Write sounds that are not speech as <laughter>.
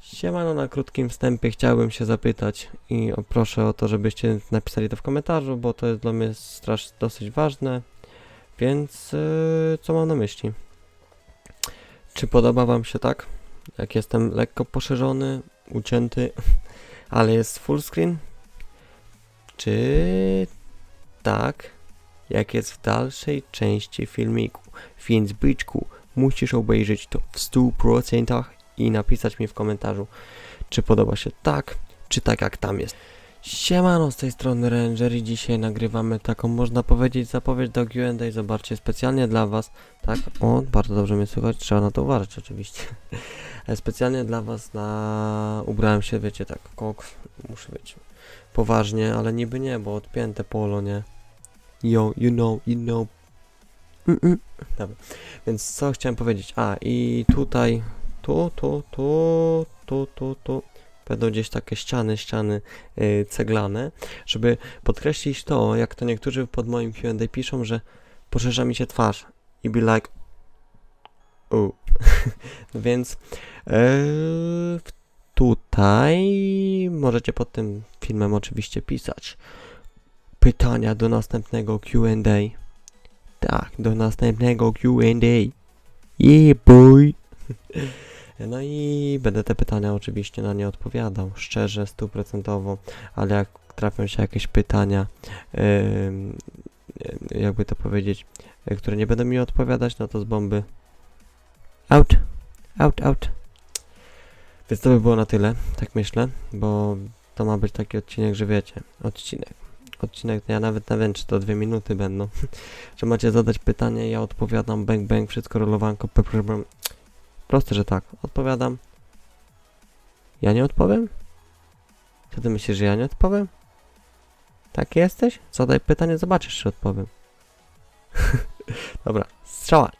Siemano, na krótkim wstępie chciałbym się zapytać i proszę o to, żebyście napisali to w komentarzu, bo to jest dla mnie strasz, dosyć ważne. Więc yy, co mam na myśli? Czy podoba wam się tak? Jak jestem lekko poszerzony, ucięty, <laughs> ale jest full screen? Czy tak, jak jest w dalszej części filmiku? Więc byczku, musisz obejrzeć to w 100% i napisać mi w komentarzu, czy podoba się tak, czy tak jak tam jest. Siemano, z tej strony Ranger i dzisiaj nagrywamy taką, można powiedzieć, zapowiedź do Q&A. Zobaczcie, specjalnie dla was, tak, o, bardzo dobrze mnie słychać, trzeba na to uważać oczywiście. <laughs> Specjalnie dla was na... ubrałem się, wiecie, tak, koks, muszę być poważnie, ale niby nie, bo odpięte polo, nie? Yo, you know, you know. Mm-mm. Dobra, więc co chciałem powiedzieć? A, i tutaj tu, tu, tu, tu, tu, tu będą gdzieś takie ściany, ściany yy, ceglane, żeby podkreślić to, jak to niektórzy pod moim Q&A piszą, że poszerza mi się twarz i be like u. <laughs> więc yy, tutaj możecie pod tym filmem oczywiście pisać pytania do następnego Q&A. Tak, do następnego Q&A. Yeah, boy. No i będę te pytania oczywiście na nie odpowiadał, szczerze, stuprocentowo, ale jak trafią się jakieś pytania, em, jakby to powiedzieć, e, które nie będą mi odpowiadać, no to z bomby out, out, out. Więc to by było na tyle, tak myślę, bo to ma być taki odcinek, że wiecie, odcinek. Odcinek, ja nawet nie wiem, czy to dwie minuty będą. <laughs> że macie zadać pytanie, ja odpowiadam, bang, bang, wszystko rolowanko. Proste, że tak. Odpowiadam. Ja nie odpowiem? Co ty myślisz, że ja nie odpowiem? Tak jesteś? Zadaj pytanie, zobaczysz, czy odpowiem. <laughs> Dobra, strzała.